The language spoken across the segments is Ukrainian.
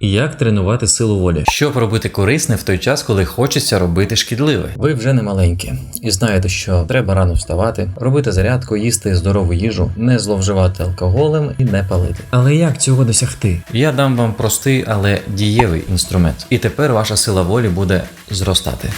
Як тренувати силу волі? Щоб робити корисне в той час, коли хочеться робити шкідливе. Ви вже не маленькі і знаєте, що треба рано вставати, робити зарядку, їсти здорову їжу, не зловживати алкоголем і не палити. Але як цього досягти? Я дам вам простий, але дієвий інструмент. І тепер ваша сила волі буде зростати.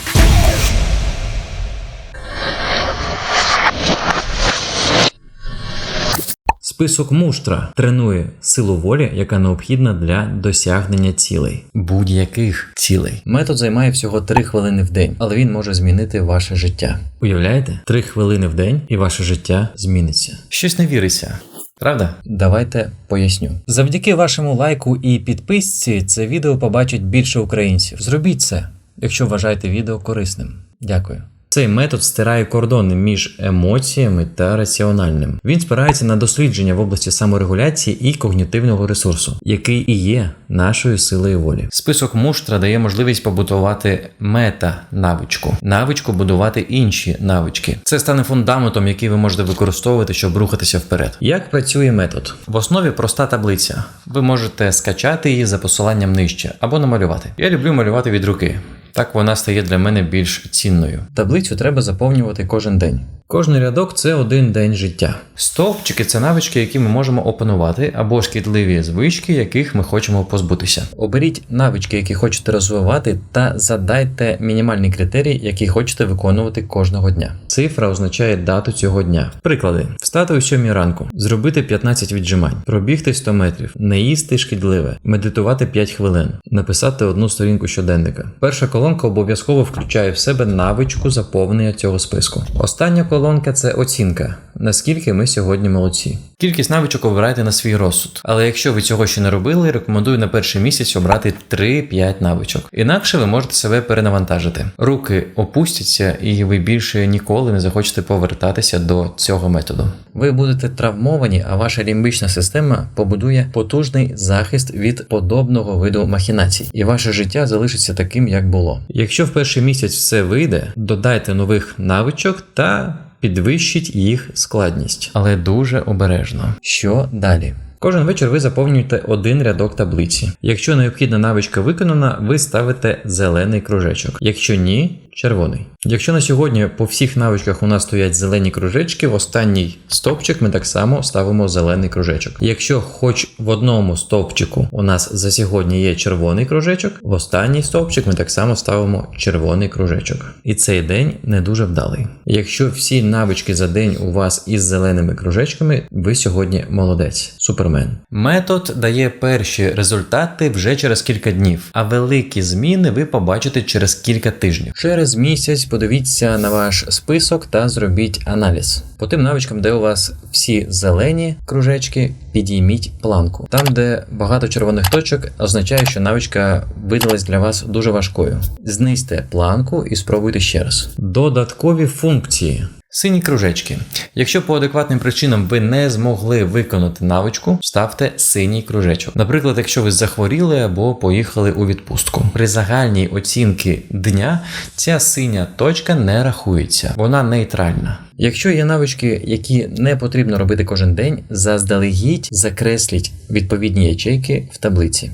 Список муштра тренує силу волі, яка необхідна для досягнення цілей. Будь-яких цілей. Метод займає всього 3 хвилини в день, але він може змінити ваше життя. Уявляєте? 3 хвилини в день і ваше життя зміниться. Щось не віриться. Правда? Давайте поясню. Завдяки вашому лайку і підписці це відео побачить більше українців. Зробіть це, якщо вважаєте відео корисним. Дякую. Цей метод стирає кордони між емоціями та раціональним. Він спирається на дослідження в області саморегуляції і когнітивного ресурсу, який і є нашою силою волі. Список муштра дає можливість побудувати мета-навичку, навичку будувати інші навички. Це стане фундаментом, який ви можете використовувати, щоб рухатися вперед. Як працює метод? В основі проста таблиця. Ви можете скачати її за посиланням нижче або намалювати. Я люблю малювати від руки. Так вона стає для мене більш цінною. Таблицю треба заповнювати кожен день. Кожний рядок це один день життя. Стовпчики це навички, які ми можемо опанувати, або шкідливі звички, яких ми хочемо позбутися. Оберіть навички, які хочете розвивати, та задайте мінімальний критерій, який хочете виконувати кожного дня. Цифра означає дату цього дня. Приклади: встати о 7 ранку, зробити 15 віджимань, пробігти 100 метрів, не їсти шкідливе, медитувати 5 хвилин, написати одну сторінку щоденника. Перша колонка обов'язково включає в себе навичку заповнення цього списку. Остання колонка це оцінка. Наскільки ми сьогодні молодці. Кількість навичок обирайте на свій розсуд. Але якщо ви цього ще не робили, рекомендую на перший місяць обрати 3-5 навичок. Інакше ви можете себе перенавантажити. Руки опустяться, і ви більше ніколи не захочете повертатися до цього методу. Ви будете травмовані, а ваша лімбічна система побудує потужний захист від подобного виду махінацій, і ваше життя залишиться таким, як було. Якщо в перший місяць все вийде, додайте нових навичок та підвищіть їх складність. Але дуже обережно. Що далі? Кожен вечір ви заповнюєте один рядок таблиці. Якщо необхідна навичка виконана, ви ставите зелений кружечок. Якщо ні, червоний. Якщо на сьогодні по всіх навичках у нас стоять зелені кружечки, в останній стовпчик ми так само ставимо зелений кружечок. Якщо хоч в одному стовпчику у нас за сьогодні є червоний кружечок, в останній стовпчик ми так само ставимо червоний кружечок. І цей день не дуже вдалий. Якщо всі навички за день у вас із зеленими кружечками, ви сьогодні молодець, супермен. Метод дає перші результати вже через кілька днів, а великі зміни ви побачите через кілька тижнів. Через місяць подивіться на ваш список та зробіть аналіз. По тим навичкам, де у вас всі зелені кружечки, підійміть планку. Там, де багато червоних точок, означає, що навичка видалась для вас дуже важкою. Знизьте планку і спробуйте ще раз. Додаткові функції. Сині кружечки. Якщо по адекватним причинам ви не змогли виконати навичку, ставте синій кружечок. Наприклад, якщо ви захворіли або поїхали у відпустку. При загальній оцінці дня ця синя точка не рахується, вона нейтральна. Якщо є навички, які не потрібно робити кожен день, заздалегідь закресліть відповідні ячейки в таблиці.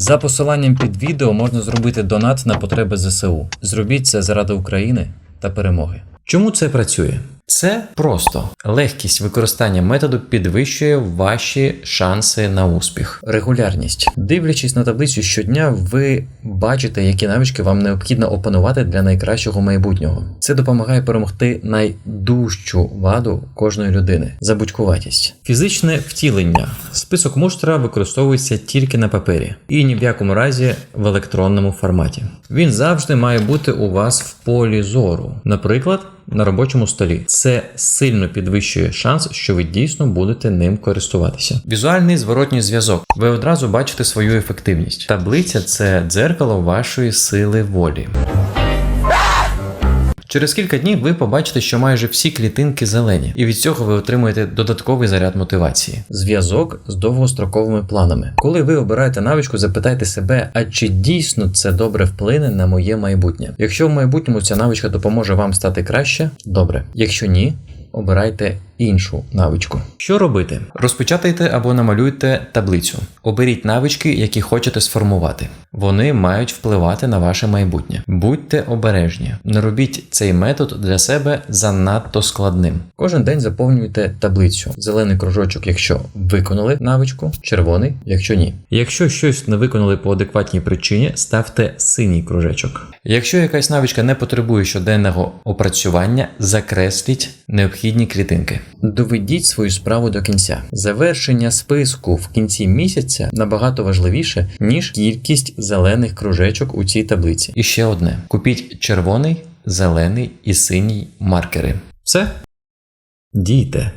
За посиланням під відео можна зробити донат на потреби ЗСУ. Зробіть це заради України та перемоги. Чому це працює? Це просто легкість використання методу підвищує ваші шанси на успіх. Регулярність. Дивлячись на таблицю щодня, ви бачите, які навички вам необхідно опанувати для найкращого майбутнього. Це допомагає перемогти найдужчу ваду кожної людини забудькуватість. Фізичне втілення. Список муштра використовується тільки на папері і ні в якому разі в електронному форматі. Він завжди має бути у вас в полі зору, наприклад, на робочому столі. Це сильно підвищує шанс, що ви дійсно будете ним користуватися. Візуальний зворотній зв'язок. Ви одразу бачите свою ефективність. Таблиця це дзеркало вашої сили волі. Через кілька днів ви побачите, що майже всі клітинки зелені, і від цього ви отримуєте додатковий заряд мотивації. Зв'язок з довгостроковими планами. Коли ви обираєте навичку, запитайте себе, а чи дійсно це добре вплине на моє майбутнє? Якщо в майбутньому ця навичка допоможе вам стати краще, добре. Якщо ні, обирайте іншу навичку. Що робити? Розпечатайте або намалюйте таблицю. Оберіть навички, які хочете сформувати. Вони мають впливати на ваше майбутнє. Будьте обережні. Не робіть цей метод для себе занадто складним. Кожен день заповнюйте таблицю. Зелений кружочок, якщо виконали навичку, червоний, якщо ні. Якщо щось не виконали по адекватній причині, ставте синій кружечок. Якщо якась навичка не потребує щоденного опрацювання, закресліть необхідні клітинки. Доведіть свою справу до кінця. Завершення списку в кінці місяця набагато важливіше, ніж кількість зелених кружечок у цій таблиці. І ще одне: купіть червоний, зелений і синій маркери. Все? Дійте.